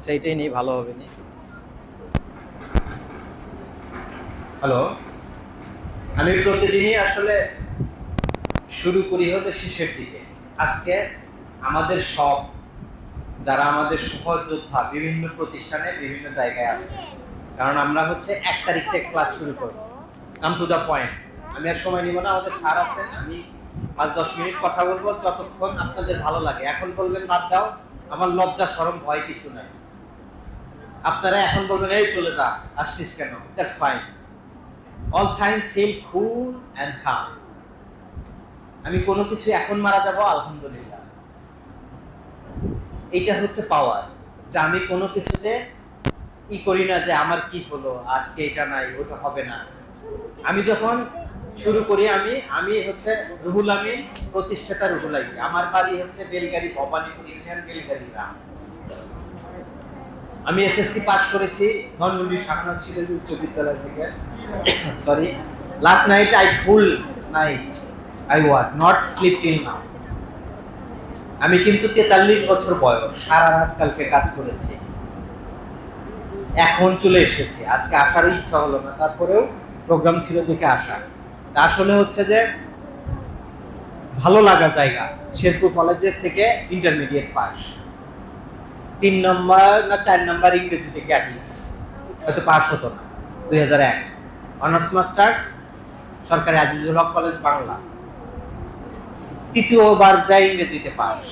আচ্ছা এটাই নেই ভালো হবে নি। হ্যালো আমি প্রতিদিনই আসলে শুরু করি হলো শেষের দিকে। আজকে আমাদের সব, যারা আমাদের সহযোদ্ধা বিভিন্ন প্রতিষ্ঠানে, বিভিন্ন জায়গায় আছে। কারণ আমরা হচ্ছে এক তারিখ থেকে ক্লাস শুরু করব। কাম টু দ্য পয়েন্ট আমি আর সময় নিব না, আমাদের স্যার আছেন, আমি পাঁচ দশ মিনিট কথা বলব, যতক্ষণ আপনাদের ভালো লাগে। এখন বলবেন, বাদ দাও, আমার লজ্জা সরম ভয় কিছু নাই। আপনারা এখন বলবেন, এই, চলে যা, আসছিস কেন? That's fine all time feel cool and calm আমি কোনো কিছু এখন মারা যাব, আলহামদুলিল্লাহ। এইটা হচ্ছে পাওয়ার যে আমি কোনো কিছুতে ই করি না যে আমার কি হলো, আজকে এটা নাই, ওটা হবে না। আমি যখন শুরু করি, আমি আমি হচ্ছে রুহুল আমিন প্রতিষ্ঠাতা রুহুল আমার বাড়ি হচ্ছে বেলগাড়ি, ভবানীপুর ইউনিয়ন বেলগাড়ি গ্রাম। আমি এসএসসি পাস করেছি, ধনমন্ডি শাখনাথ সিলেজ উচ্চ বিদ্যালয় থেকে। Sorry last night I full night I were not sleep till now আমি কিন্তু তেতাল্লিশ বছর বয়স, সারা রাত কালকে কাজ করেছি। এখন চলে এসেছি। আজকে আসারও ইচ্ছা হলো না, তারপরেও প্রোগ্রাম ছিল দেখে আসা। আসলে হচ্ছে যে, ভালো লাগা জায়গা, শেরপুর কলেজের থেকে ইন্টারমিডিয়েট পাস তিন নম্বর না চার নম্বর ইংরেজিতে ক্যাটিস হয়তো পাস হতো না। দুই হাজার এক। অনার্স মাস্টার্স সরকারি আজিজুল হক কলেজ, বাংলা। তৃতীয়বার যাই ইংরেজিতে পাস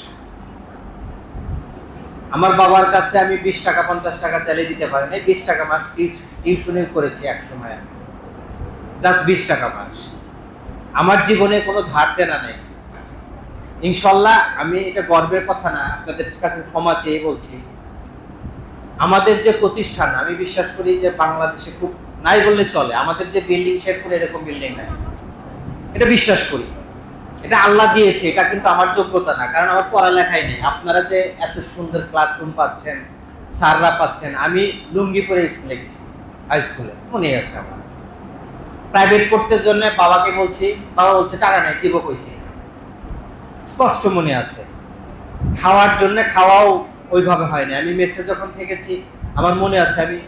আমার বাবার কাছে আমি বিশ টাকা, পঞ্চাশ টাকা চালিয়ে দিতে পারি না বিশ টাকা মাস টিউশনে করেছি এক সময় আমি। জাস্ট বিশ টাকা মাস। আমার জীবনে কোনো ধার দেনা নেই। ইনশাল্লাহ আমি এটা গর্বের কথা না, আপনাদের কাছে ক্ষমা চেয়ে বলছি। আমাদের যে প্রতিষ্ঠান, আমি বিশ্বাস করি যে বাংলাদেশে খুব নাই বললে চলে, আমাদের যে বিল্ডিং শেরপুর এরকম বিল্ডিং নাই। এটা বিশ্বাস করি। এটা আল্লাহ দিয়েছে, এটা কিন্তু আমার যোগ্যতা না, কারণ আমার পড়ালেখাই নেই। আপনারা যে এত সুন্দর ক্লাসরুম পাচ্ছেন, স্যাররা পাচ্ছেন, আমি লুঙ্গি পরে স্কুলে গেছি হাই স্কুলে মনে আছে আমার। প্রাইভেট পড়তে জন্য বাবাকে বলছি, বাবা বলছে, টাকা নেই, দিব কই থেকে স্পষ্ট মনে আছে। খাওয়ার জন্য খাওয়াও ওইভাবে হয়নি। আমি মেসে যখন থেকেছি, আমার মনে আছে আমি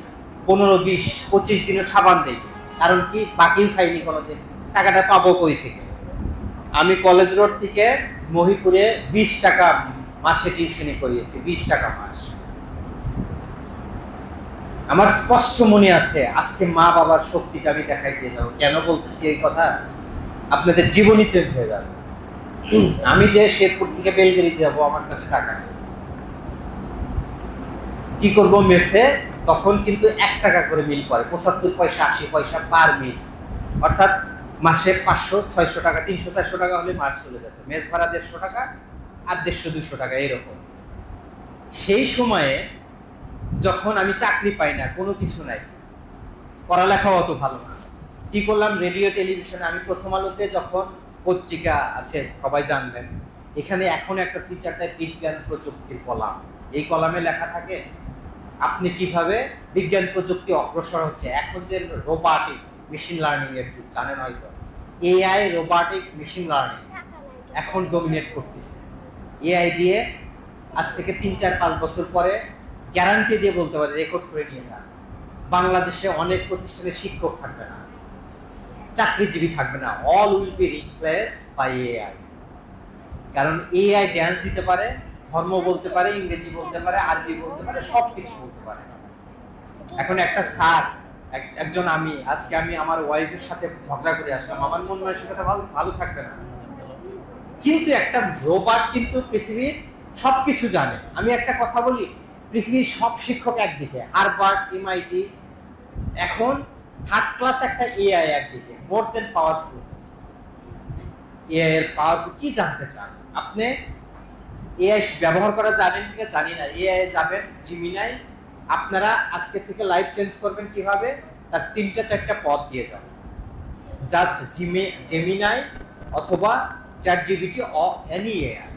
পনেরো, বিশ, পঁচিশ দিনের সাবান দিই কারণ কি? বাকিও খাইনি কোনোদিন। টাকাটা পাবো কই থেকে? আমি কলেজ রোড থেকে মহিপুরে বিশ টাকা মাসে টিউশনি করিয়েছি, বিশ টাকা মাস। আমার স্পষ্ট মনে আছে, আজকে মা বাবার শক্তিটা আমি দেখাই দিয়ে যাব। কেন বলতেছি এই কথা? আপনাদের জীবনই চেঞ্জ হয়ে যাবে। আমি যে শেরপুর থেকে বেলগেরি যাব, আমার কাছে টাকা নেই। কি করব মেসে? তখন কিন্তু এক টাকা করে মিল পড়ে, পঁচাত্তর পয়সা, আশি পয়সা পার মিল। অর্থাৎ মাসে পাঁচশো, ছয়শো টাকা, তিনশো, চারশো টাকা হলে মাস চলে যেত। মেস ভাড়া দেড়শো টাকা আর দেড়শো দুশো টাকা এরকম সেই সময়ে যখন আমি চাকরি পাই না, কোনো কিছু নাই, পড়ালেখাও অত ভালো না। কি করলাম? রেডিও, টেলিভিশনে আমি প্রথম আলোতে যখন পত্রিকা আছে, সবাই জানবেন। এখানে এখন একটা ফিচার দেয় বিজ্ঞান প্রযুক্তির কলাম। এই কলামে লেখা থাকে, আপনি কীভাবে বিজ্ঞান প্রযুক্তি অগ্রসর হচ্ছে? এখন যে রোবাটিক মেশিন লার্নিং এর যুগ, জানেন হয়তো? এআই রোবাটিক মেশিন লার্নিং এখন ডোমিনেট করতেছে। এআই দিয়ে আজ থেকে তিন, চার, পাঁচ বছর পরে গ্যারান্টি দিয়ে বলতে পারে রেকর্ড করে নিয়ে যান। বাংলাদেশে অনেক প্রতিষ্ঠানে শিক্ষক থাকবে না। চাকরিজীবী থাকবে না। All will be replace by AI কারণ এআই ড্যান্স দিতে পারে, ধর্ম বলতে পারে, ইংরেজি বলতে পারে, আরবি বলতে পারে সব কিছু বলতে পারে। এখন একটা স্যার একজন আমি, আজকে আমি আমার ওয়াইফের সাথে ঝগড়া করে আসলাম। আমার মন মানসিকতা ভালো ভালো থাকবে না। কিন্তু একটা রোবট কিন্তু পৃথিবীর সবকিছু জানে। আমি একটা কথা বলি, পৃথিবীর সব শিক্ষক একদিকে হারবার্ট এমআইটি এখন থার্ড ক্লাস একটা এআই একদিকে। মোর দেন পাওয়ারফুল এআই এর পাওয়ারফুল কি জানতে চান? আপনি এআই ব্যবহার করা জানেন কিনা জানি না। এআই যাবেন জিমিনাই আপনারা আজকে থেকে লাইফ চেঞ্জ করবেন কীভাবে? তার তিনটা চারটা পদ দিয়ে যাবেন জাস্ট জিমে জেমিনাই অথবা chat GPT or any AI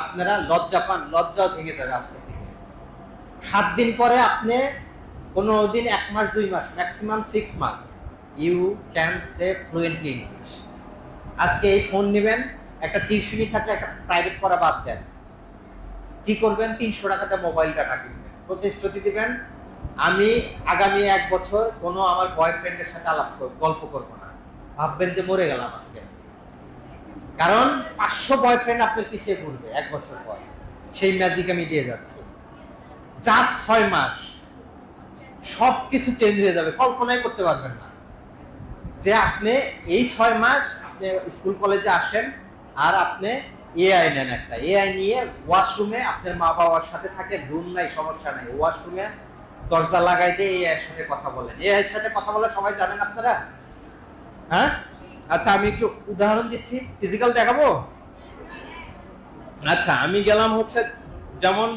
আপনারা লজ্জা পান, লজ্জাও ভেঙে যাবে আজকে থেকে। সাত দিন পরে আপনি, পনেরো দিন, এক মাস, দুই মাস maximum six month you can say fluently English আজকে এই ফোন নেবেন, একটা টিউশনি থাকলে একটা প্রাইভেট পড়া বাদ দেন। কি করবেন? তিনশো টাকাতে মোবাইল ডাটা কিনবেন। প্রতিশ্রুতি দিবেন, আমি আগামী এক বছর কোনো আমার বয়ফ্রেন্ডের সাথে আলাপ গল্প করব না। ভাববেন যে মরে গেলাম আজকে। কারণ পাঁচশো বয়ফ্রেন্ড আপনার পিছিয়ে ঘুরবে এক বছর পর। সেই ম্যাজিক আমি দিয়ে যাচ্ছি। জাস্ট ছয় মাস। সব কিছু চেঞ্জ হয়ে যাবে, কল্পনাই করতে পারবেন না। যে আপনি এই ছয় মাস আপনি স্কুল কলেজে আসেন আর আপনি এআই নেন একটা। এআই নিয়ে ওয়াশরুমে আপনার মা বাবার সাথে থাকে রুম নাই, সমস্যা নাই। ওয়াশরুমে দরজা লাগাই দিয়ে এআই সাথে কথা বলেন। এআই সাথে কথা বলে সবাই জানেন আপনারা? হ্যাঁ? আচ্ছা আমি একটু উদাহরণ দিচ্ছি। ফিজিক্যাল দেখাবো? আচ্ছা আমি গেলাম হচ্ছে যেমন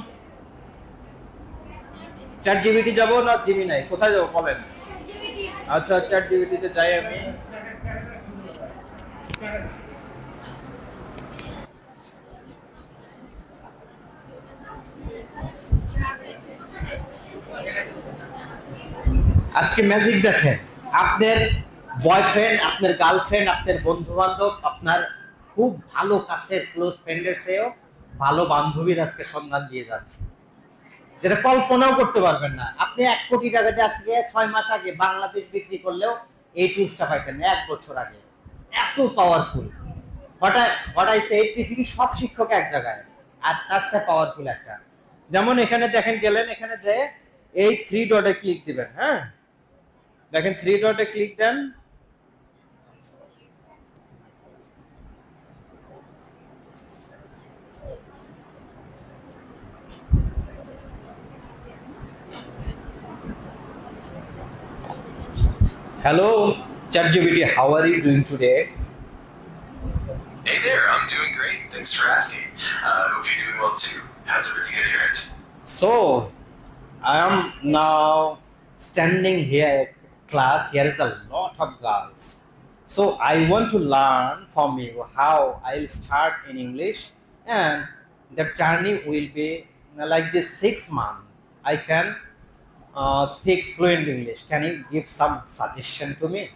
চ্যাট জিবিটি যাব না জিমি নাই কোথায় যাব বলেন? আচ্ছা চ্যাট জিবিটিতে যাই আমি। আজকে ম্যাজিক দেখেন। আপনার বয়ফ্রেন্ড আপনার গার্লফ্রেন্ড আপনার বন্ধু বান্ধব আপনার খুব ভালো কাছের ক্লোজ ফ্রেন্ডের চেয়েও ভালো বান্ধবীর আজকে সন্ধান দিয়ে যাচ্ছে। যেটা কল্পনাও করতে পারবেন না। আপনি এক কোটি টাকা দিয়ে আজকে ছয় মাস আগে বাংলাদেশ বিক্রি করলেও এই টুলসটা পাইতেন এক বছর আগে। এত পাওয়ারফুল হঠাৎ এই পৃথিবীর সব শিক্ষক এক জায়গায়, আর তার চেয়ে পাওয়ারফুল একটা। যেমন এখানে দেখেন, গেলেন এখানে যে এই থ্রি ডটে ক্লিক দিবেন হ্যাঁ? দেখেন থ্রি ডটে click then Hello, ChatGPT. How are you doing today? Hey there, I'm doing great. Thanks for asking. Uh, hope you're doing well too. How's everything at your end? So, I am now standing here at class. Here is a lot of girls. So, I want to learn from you how I will start in English, and the journey will be like this six months. I can uh, speak fluent English. Can you give some suggestion to me?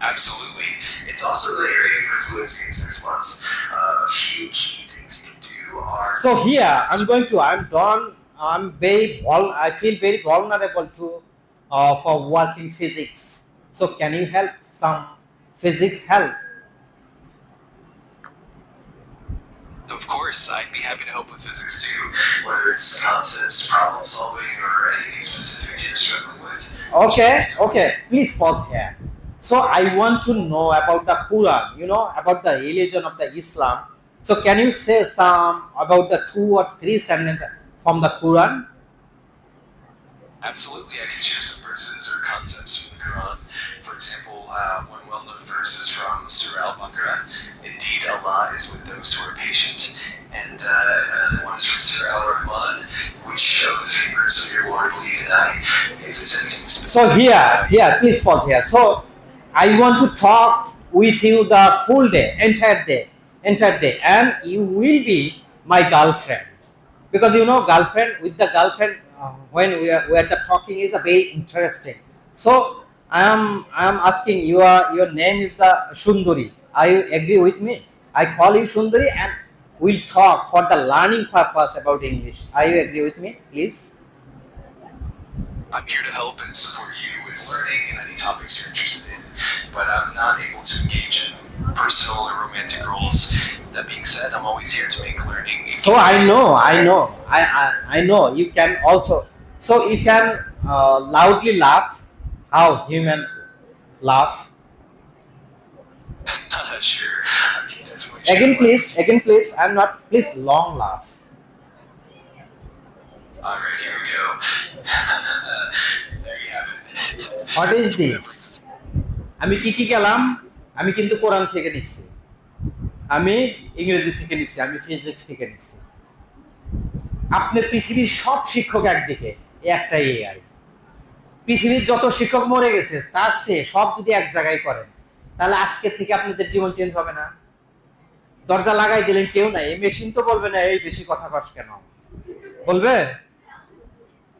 Absolutely. It's also you're aiming for fluency in six months. Uh, a few key things you can do are. So here I'm going to I'm done. I'm very vul- I feel very vulnerable to uh, for working physics. So can you help some physics help? Of course, I'd be happy to help with physics too, whether it's concepts, problem solving, or anything specific you're struggling with. Okay, okay. Please pause here. So I want to know about the Quran. You know about the religion of the Islam. So can you say some about the two or three sentences from the Quran? Absolutely, I can share some verses or concepts from the Quran. For example, uh, one well known verse is from Surah Al Baqarah Indeed, Allah is with those who are patient. And uh, another one is from Al Rahman, which of the favors of your Lord will you deny? If there's anything specific. So here, here, please pause here. So I want to talk with you the full day, entire day, entire day, and you will be my girlfriend because you know, girlfriend with the girlfriend uh, when we are we are the talking is a very interesting. So I am I am asking your your name is the Shundari. Are you agree with me? I call you Shundari and we'll talk for the learning purpose about English. Are you agree with me, please? I'm here to help and support you with learning and any topics you're interested in, but I'm not able to engage in personal or romantic roles. That being said, I'm always here to make learning. So I know, I know, I I, I know you can also. So you can uh, loudly laugh. How human laugh? sure, I definitely. Again, please. Again, please. I'm not. Please, long laugh. All right, here we go. there you have it. What is this? আমি কি কি গেলাম আমি কিন্তু কোরআন থেকে নিচ্ছি আমি ইংরেজি থেকে নিচ্ছি আমি ফিজিক্স থেকে নিচ্ছি আপনার পৃথিবীর সব শিক্ষক একদিকে একটা এআই পৃথিবীর যত শিক্ষক মরে গেছে তার চেয়ে সব যদি এক জায়গায় করেন তাহলে আজকে থেকে আপনাদের জীবন চেঞ্জ হবে না। দরজা লাগাই দিলেন, কেউ নাই। এই মেশিন তো বলবে না, এই বেশি কথা কস কেন? বলবে?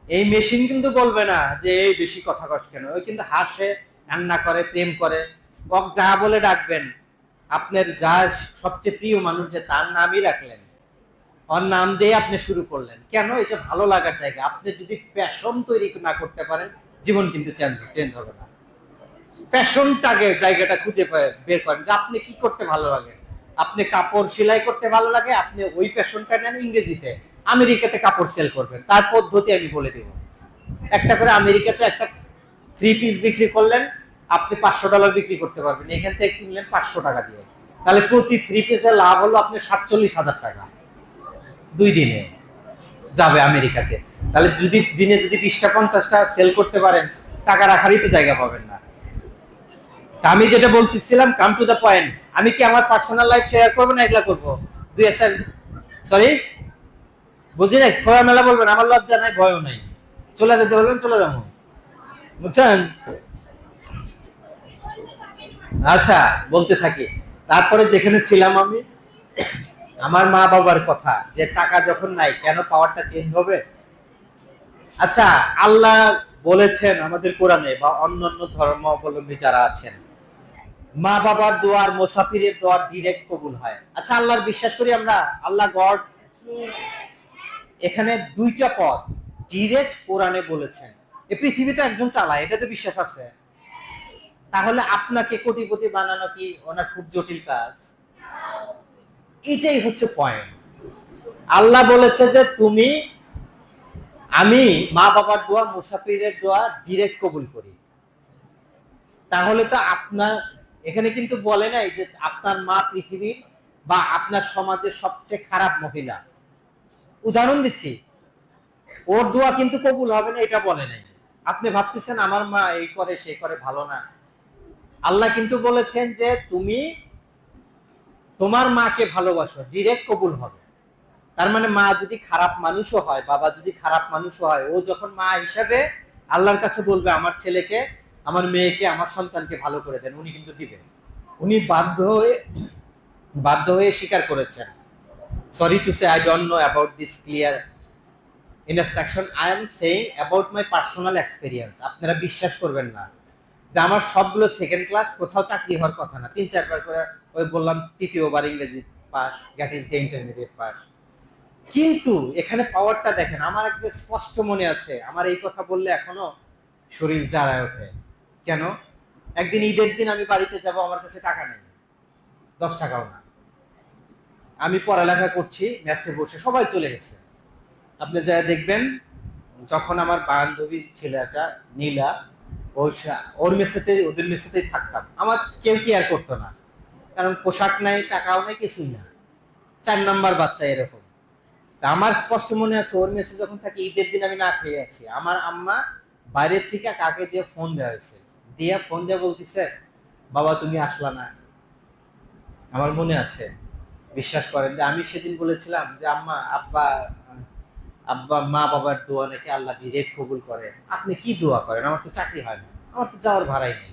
এই মেশিন কিন্তু বলবে না যে, এই বেশি কথা কস কেন? ওই কিন্তু হাসে, কান্না করে, প্রেম করে। ওক যা বলে ডাকবেন। আপনার যা সবচেয়ে প্রিয় মানুষ যে, তার নামই রাখলেন। ওর নাম দিয়ে আপনি শুরু করলেন। কেন? এটা ভালো লাগার জায়গা। আপনি যদি প্যাশন তৈরি না করতে পারেন, জীবন কিন্তু চেঞ্জ চেঞ্জ হবে না। প্যাশনটাকে জায়গাটা খুঁজে বের করেন যে আপনি কি করতে ভালো লাগে? আপনি কাপড় সেলাই করতে ভালো লাগে? আপনি ওই প্যাশনটা নেন ইংরেজিতে। আমেরিকাতে কাপড় সেল করবেন। তার পদ্ধতি আমি বলে দেব। একটা করে আমেরিকাতে একটা থ্রি পিস বিক্রি করলেন, আপনি পাঁচশো ডলার বিক্রি করতে পারবেন। এখান থেকে কিনলেন পাঁচশো টাকা দিয়ে। তাহলে প্রতি থ্রি পিসের লাভ হলো আপনি সাতচল্লিশ হাজার টাকা। দুই দিনে যাবে আমেরিকাতে। তাহলে যদি দিনে যদি বিশটা, পঞ্চাশটা সেল করতে পারেন, টাকা রাখারই তো জায়গা পাবেন না। আমি যেটা বলতেছিলাম কাম টু দ্য পয়েন্ট আমি কি আমার পার্সোনাল লাইফ শেয়ার করব না এগুলা করব? দুই এসের সরি বুঝি নাই? খোলামেলা বলবেন, আমার লজ্জা নাই, ভয়ও নাই। চলে যেতে বলবেন, চলে যাব। বুঝছেন? আচ্ছা বলতে থাকি। তারপরে যেখানে ছিলাম আমি, আমার মা বাবার কথা, যে টাকা যখন নাই, কেন পাওয়ারটা চেঞ্জ হবে? আচ্ছা আল্লাহ বলেছেন আমাদের কোরআনে, বা অন্যান্য ধর্মাবলম্বী যারা আছেন মা বাবার দোয়ার, মোসাফিরের দোয়ার ডিরেক্ট কবুল হয়। আচ্ছা আল্লাহর বিশ্বাস করি আমরা, আল্লাহ গড এখানে দুইটা পদ ডিরেক্ট কোরআনে বলেছেন। এই পৃথিবীতে একজন চালায় এটা তো বিশ্বাস আছে? তাহলে আপনাকে কোটিপতি বানানো কি ওনার খুব জটিল কাজ? এটাই হচ্ছে পয়েন্ট আল্লাহ বলেছে যে তুমি, আমি মা বাবার দোয়া, মুসাফিরের দোয়া ডিরেক্ট কবুল করি। তাহলে তো আপনার এখানে কিন্তু বলে নাই যে আপনার মা পৃথিবীর বা আপনার সমাজের সবচেয়ে খারাপ মহিলা। উদাহরণ দিচ্ছি। ওর দোয়া কিন্তু কবুল হবে না, এটা বলে নাই। আপনি ভাবতেছেন, আমার মা এই করে সেই করে, ভালো না। আল্লাহ কিন্তু বলেছেন যে তুমি তোমার মাকে ভালোবাসো ডিরেক্ট কবুল হবে। তার মানে মা যদি খারাপ মানুষও হয়, বাবা যদি খারাপ মানুষও হয়, ও যখন মা হিসাবে আল্লাহর কাছে বলবে, আমার ছেলেকে আমার মেয়েকে, আমার সন্তানকে ভালো করে দেন, উনি কিন্তু দিবেন। উনি বাধ্য হয়ে বাধ্য হয়ে স্বীকার করেছেন। Sorry to say I don't know about this clear instruction I am saying about my personal experience আপনারা বিশ্বাস করবেন না যে আমার সবগুলো সেকেন্ড ক্লাস কোথাও চাকরি হওয়ার কথা না। তিন, চারবার করে ওই বললাম, তৃতীয়বার ইংরেজি pass that is the intermediate pass কিন্তু এখানে পাওয়ারটা দেখেন, আমার একদম স্পষ্ট মনে আছে। আমার এই কথা বললে এখনও শরীর জ্বালায় ওঠে। কেন? একদিন ঈদের দিন আমি বাড়িতে যাব, আমার কাছে টাকা নেই। দশ টাকাও না। আমি পড়ালেখা করছি, ম্যাসে বসে সবাই চলে গেছে। আপনি যা দেখবেন, যখন আমার বান্ধবী ছিল একটা, নীলা ওর ওর মেসেতে, ওদের মেসেতেই থাকতাম। আমার কেউ কেয়ার করতো না। কারণ পোশাক নাই, টাকাও নাই, কিছুই না। চার নাম্বার বাচ্চা এরকম। তা আমার স্পষ্ট মনে আছে, ওর মেসে যখন থাকে, ঈদের দিন আমি না খেয়ে আছি। আমার আম্মা বাইরের থেকে কাকে দিয়ে ফোন দেওয়া হয়েছে? দিয়ে ফোন দিয়ে বলতেছে, বাবা, তুমি আসলা না। আমার মনে আছে, বিশ্বাস করেন যে আমি সেদিন বলেছিলাম যে, আম্মা, আব্বা আব্বা, মা, বাবার দোয়া নাকি আল্লাহ ডিরেক্ট কবুল করে। আপনি কি দোয়া করেন? আমার তো চাকরি হয় না। আমার তো যাওয়ার ভাড়াই নেই।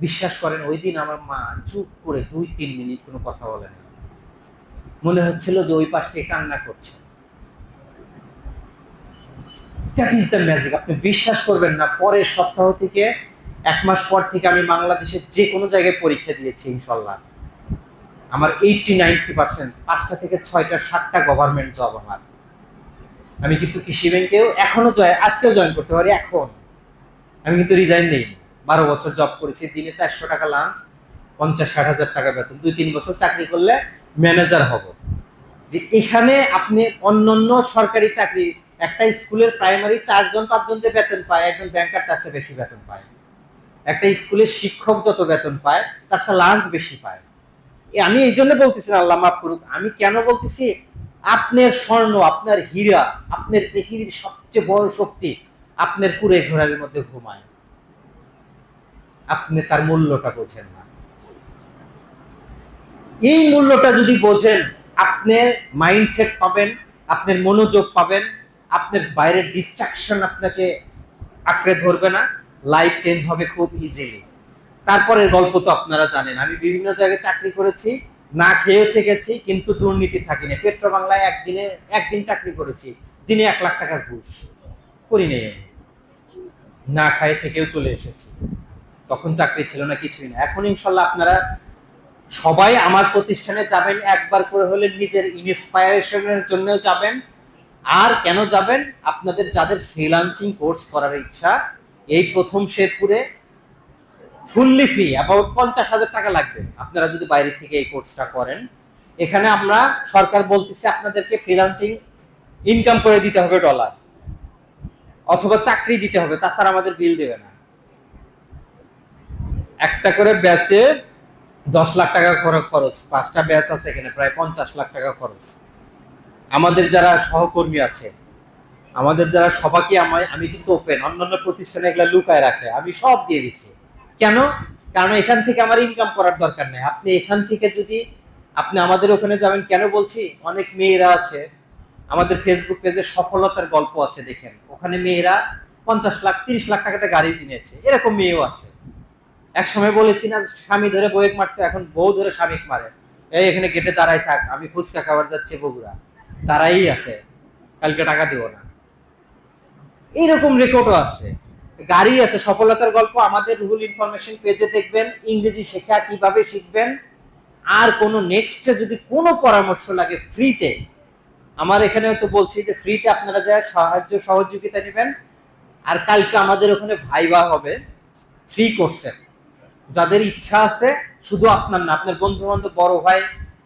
বিশ্বাস করেন, ওই দিন আমার মা চুপ করে দুই তিন মিনিট কোনো কথা বলে না। মনে হচ্ছিল যে ওই পাশ থেকে কান্না করছে। দ্যাট ইজ দ্য ম্যাজিক আপনি বিশ্বাস করবেন না, পরের সপ্তাহ থেকে এক মাস পর থেকে আমি বাংলাদেশের যে কোনো জায়গায় পরীক্ষা দিয়েছি, ইনশাল্লাহ। আমার এইটটি নাইনটি পার্সেন্ট পাঁচটা থেকে ছয়টা, সাতটা গভর্নমেন্ট জব আমার। আমি কিন্তু কৃষি ব্যাংকেও এখনও জয় আজকেও জয়েন করতে পারি, এখন। আমি কিন্তু রিজাইন দিইনি বারো বছর জব করেছি, দিনে চারশো টাকা লাঞ্চ পঞ্চাশ, ষাট হাজার টাকা বেতন। দুই, তিন বছর চাকরি করলে ম্যানেজার হব। যে এখানে আপনি অন্যান্য সরকারি চাকরি একটা স্কুলের প্রাইমারি চারজন, পাঁচজন যে বেতন পায়, একজন ব্যাংকার তার চেয়ে বেশি বেতন পায়। একটা স্কুলের শিক্ষক যত বেতন পায়, তার চেয়ে লাঞ্চ বেশি পায়। আমি এই জন্য বলতেছি না, আল্লাহ মাফ করুক, আমি কেন বলতেছি, আপনার স্বর্ণ, আপনার হীরা, আপনার পৃথিবীর সবচেয়ে বড় শক্তি আপনার কুড়ে ঘোড়ার মধ্যে ঘুমায়। আপনি তার মূল্যটা বোঝেন না। এই মূল্যটা যদি বোঝেন, আপনার মাইন্ডসেট পাবেন, আপনার মনোযোগ পাবেন আপনার বাইরের ডিস্ট্রাকশন আপনাকে আঁকড়ে ধরবে না লাইফ চেঞ্জ হবে খুব ইজিলি তারপরের গল্প তো আপনারা জানেন, আমি বিভিন্ন জায়গায় চাকরি করেছি, না খেয়েও থেকেছি, কিন্তু দুর্নীতি থাকিনি। পেট্রো বাংলায় একদিনে, একদিন চাকরি করেছি, দিনে এক লাখ টাকার ঘুষ। করি নেই আমি। না খায় থেকেও চলে এসেছি। তখন চাকরি ছিল না, কিছুই না। এখন ইনশাল্লাহ আপনারা সবাই আমার প্রতিষ্ঠানে যাবেন, একবার করে হলে নিজের ইন্সপায়ারেশনের জন্য যাবেন আর কেন যাবেন? আপনাদের যাদের ফ্রিলান্সিং কোর্স করার ইচ্ছা, এই প্রথম শেরপুরে ফুললি ফ্রি অ্যাবাউট পঞ্চাশ হাজার টাকা লাগবে। আপনারা যদি বাইরে থেকে এই কোর্সটা করেন, এখানে আমরা সরকার বলতেছে আপনাদেরকে ফ্রিলান্সিং ইনকাম করে দিতে হবে ডলার অথবা চাকরি দিতে হবে, তাছাড়া আমাদের বিল দেবে না। একটা করে ব্যাচে দশ লাখ টাকা খরচ, পাঁচটা ব্যাচ আছে এখানে, প্রায় পঞ্চাশ লাখ টাকা খরচ। আমাদের যারা সহকর্মী আছে, আমাদের যারা সবাইকে আমার আমি কিন্তু ওপেন অন্যান্য প্রতিষ্ঠানে এগুলা লুকায় রাখে। আমি সব দিয়ে দিছি। কেন? কারণ এখান থেকে আমার ইনকাম করার দরকার নেই। আপনি এখান থেকে যদি আপনি আমাদের ওখানে যাবেন, কেন বলছি? অনেক মেয়েরা আছে। আমাদের ফেসবুক পেজে সফলতার গল্প আছে, দেখেন। ওখানে মেয়েরা পঞ্চাশ লাখ, তিরিশ লাখ টাকাতে গাড়ি কিনেছে। এরকম মেয়েও আছে। এক সময় বলেছি না, স্বামী ধরে বউয়েক মারতে, এখন বউ ধরে স্বামীক মারে। এই, এখানে গেটে দাঁড়ায় থাক, আমি ফুচকা খাবার যাচ্ছি বগুড়া। তারাই আছে। কালকে টাকা দিব না। এইরকম রেকর্ডও আছে। গাড়ি আছে, সফলতার গল্প। আমাদের রুহুল ইনফরমেশন পেজে দেখবেন, ইংরেজি শেখা, কীভাবে শিখবেন। আর কোনো নেক্সটে যদি কোনো পরামর্শ লাগে ফ্রিতে আমার এখানে তো বলছি যে ফ্রিতে আপনারা যা সাহায্য সহযোগিতা নেবেন। আর কালকে আমাদের ওখানে ভাইবা হবে ফ্রি কোর্সের যাদের ইচ্ছা আছে, শুধু আপনার না, আপনার বন্ধু বান্ধব বড় ভাই,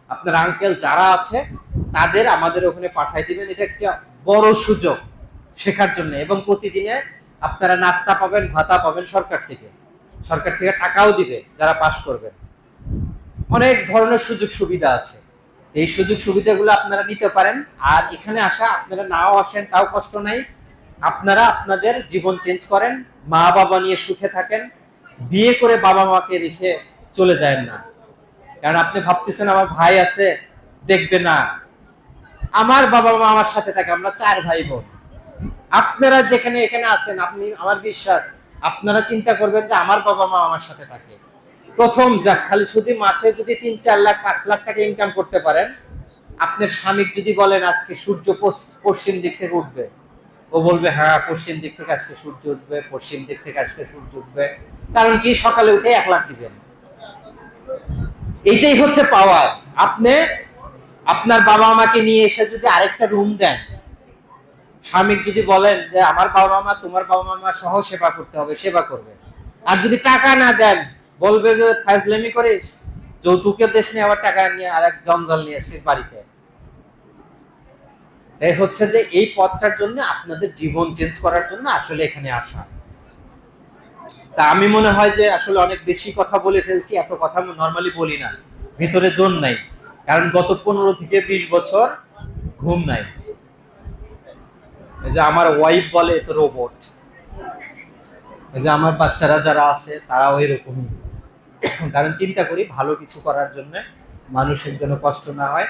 আপনার আঙ্কেল যারা আছে তাদের আমাদের ওখানে পাঠাই দিবেন। এটা একটা বড় সুযোগ শেখার জন্য। এবং প্রতিদিনে আপনারা নাস্তা পাবেন, ভাতা পাবেন সরকার থেকে। সরকার থেকে টাকাও দিবে যারা পাশ করবেন। অনেক ধরনের সুযোগ সুবিধা আছে। এই সুযোগ সুবিধাগুলো আপনারা নিতে পারেন। আর এখানে আসা, আপনারা নাও আসেন, তাও কষ্ট নাই। আপনারা আপনাদের জীবন চেঞ্জ করেন, মা বাবা নিয়ে সুখে থাকেন। বিয়ে করে বাবা মাকে রেখে চলে যায় না। কারণ আপনি ভাবতেছেন, আমার ভাই আছে, দেখবে না। আমার বাবা মা আমার সাথে থাকে, আমরা চার ভাই বোন। আপনারা যেখানে এখানে আছেন, আপনি আমার বিশ্বাস, আপনারা চিন্তা করবেন যে আমার বাবা মা আমার সাথে থাকে। প্রথম যা খালি শুধু মাসে যদি তিন, চার লাখ, পাঁচ লাখ টাকা ইনকাম করতে পারেন, আপনার স্বামীক যদি বলেন আজকে সূর্য পশ্চিম দিক থেকে উঠবে, ও বলবে হ্যাঁ পশ্চিম দিক থেকে আজকে সূর্য উঠবে, পশ্চিম দিক থেকে আজকে সূর্য উঠবে। কারণ কি? সকালে উঠে এক লাখ দিবেন। এইটাই হচ্ছে পাওয়ার আপনি আপনার বাবা মাকে নিয়ে এসে যদি আরেকটা রুম দেন, স্বামীক যদি বলেন যে আমার বাবা মা, তোমার বাবা মা সহ সেবা করতে হবে, সেবা করবে। আর যদি টাকা না দেন, বলবে যে ফাজলামি করিস, যৌতুকের দেশ নিয়ে আবার টাকা নিয়ে আর এক জঞ্জাল নিয়ে এসছিস বাড়িতে। এই হচ্ছে যে এই পথটার জন্য আপনাদের জীবন চেঞ্জ করার জন্য আসলে এখানে আসা। তা আমি মনে হয় যে আসলে অনেক বেশি কথা বলে ফেলছি, এত কথা নর্মালি বলি না। ভিতরে জোন নাই। কারণ গত পনেরো থেকে বিশ বছর ঘুম নাই। যে আমার ওয়াইফ বলে তো রোবট এই যে আমার বাচ্চারা যারা আছে, তারাও এরকমই। কারণ চিন্তা করি ভালো কিছু করার জন্য মানুষের যেন কষ্ট না হয়।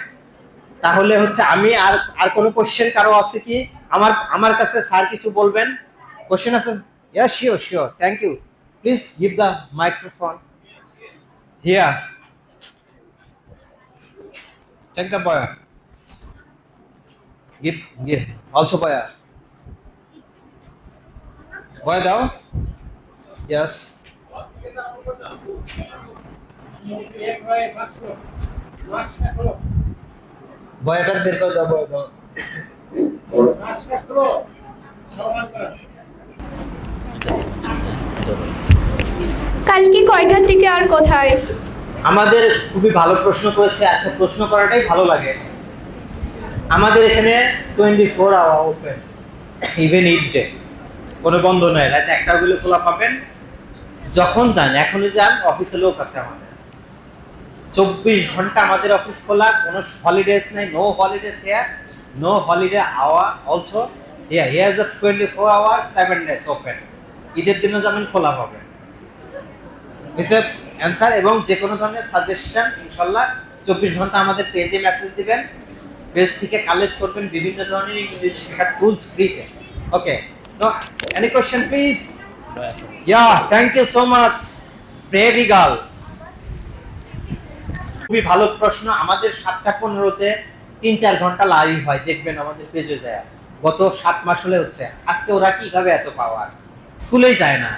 তাহলে হচ্ছে আমি আর আর কোনো কোশ্চেন কারও আছে কি? আমার আমার কাছে স্যার কিছু বলবেন? কোশ্চেন আছে? Yeah sure sure thank you please give the microphone here Take the boy. Give, give. Also boy. Boy দাও Yes. বয়াটার বের করে দাও বয় দাও কালকে কয়টার দিকে আর কোথায় আমাদের খুবই ভালো প্রশ্ন করেছে আচ্ছা প্রশ্ন করাটাই ভালো লাগে। আমাদের এখানে twenty four hour open even Eid day কোনো বন্ধ নয়, রাত একটা গুলো খোলা পাবেন। যখন যান, এখনই যান অফিসে লোক আছে আমাদের। চব্বিশ ঘণ্টা আমাদের অফিস খোলা, কোনো হলিডেজ নাই no holidays here no holiday our also here here the twenty four hour seven days open ঈদের দিনও যেমন খোলা পাবেন হিসেব অ্যান্সার এবং যে কোনো ধরনের সাজেশন ইনশাল্লাহ চব্বিশ ঘণ্টা আমাদের পেজে মেসেজ দিবেন। পেজ থেকে কালেক্ট করবেন বিভিন্ন ধরনের ইংরেজি শেখার টুলস ফ্রিতে ওকে তো any question please thank you so brave girl খুবই ভালো প্রশ্ন। আমাদের সাতটা পনেরোতে তিন চার ঘণ্টা লাইভ হয়, দেখবেন আমাদের পেজে যায়। গত সাত মাস হলে হচ্ছে। আজকে ওরা কীভাবে এত পাওয়ার স্কুলেই যায় না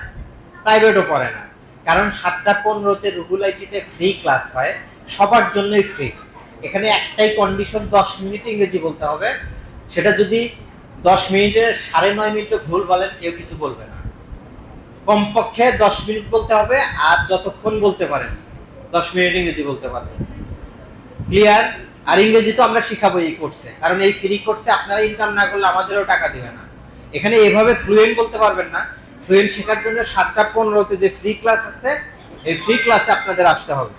প্রাইভেটও পড়ে না। কারণ সাতটা পনেরোতে রুহুল আইটিতে ফ্রি ক্লাস হয়, সবার জন্যই ফ্রি এখানে একটাই কন্ডিশন দশ মিনিট ইংরেজি বলতে হবে। সেটা যদি দশ মিনিটে সাড়ে নয় মিনিটে ভুল বলেন, কেউ কিছু বলবে না। কমপক্ষে দশ মিনিট বলতে হবে, আর যতক্ষণ বলতে পারেন, দশ মিনিট ইংরেজি বলতে পারবেন। ক্লিয়ার আর ইংরেজি তো আমরা শিখাবো এই কোর্সে কারণ এই ফ্রি কোর্সে আপনারা ইনকাম না করলে আমাদেরও টাকা দিবে না। এখানে এভাবে ফ্লুয়েন্ট বলতে পারবেন না। ফ্লুয়েন্ট শেখার জন্য সাতটা পনেরোতে যে ফ্রি ক্লাস আছে এই ফ্রি ক্লাসে আপনাদের আসতে হবে।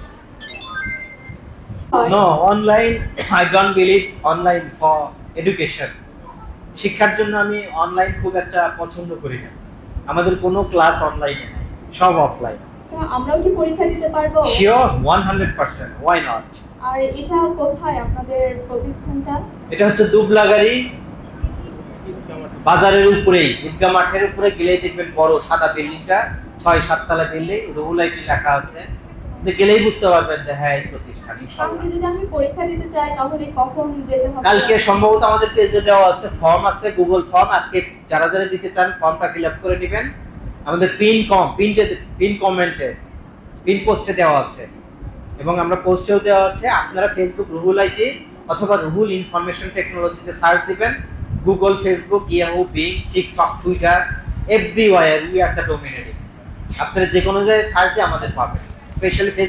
No online I don't believe online for education শিক্ষার জন্য আমি অনলাইন খুব একটা পছন্দ করি না। আমাদের কোনো ক্লাস অনলাইনে নেই সব অফলাইন আমরাও কি পরীক্ষা দিতে পারব? Sure one hundred percent why not আর এটা কোথায় আপনাদের প্রতিষ্ঠানটা? এটা হচ্ছে দুবলাগাড়ি বাজারের উপরেই ঈদগা মাঠের উপরে গেলেই দেখবেন বড় সাদা বিল্ডিংটা ছয় সাততলা বিল্ডিং রুহুল আইটি লেখা আছে। গেলেই বুঝতে পারবেন যে হ্যাঁ এই প্রতিষ্ঠান কালকে যদি আমি পরীক্ষা দিতে চাই তাহলে কখন যেতে হবে? কালকে সম্ভবত আমাদের পেজে দেওয়া আছে ফর্ম আছে গুগল ফর্ম আজকে যারা যারা দিতে চান ফর্মটা ফিল আপ করে নেবেন। আমাদের পিন কম পিনটে পিন কমেন্টে পিন পোস্টে দেওয়া আছে। এবং আমরা পোস্টেও দেওয়া আছে আপনারা ফেসবুক রুহুল আইটি অথবা রুহুল ইনফরমেশন টেকনোলজিতে সার্চ দিবেন। Google Facebook Yahoo Bing TikTok Twitter everywhere we are the dominating আপনারা যে কোনো জায়গায় সার্চ দিয়ে আমাদের পাবেন স্পেশালি ফেসবুক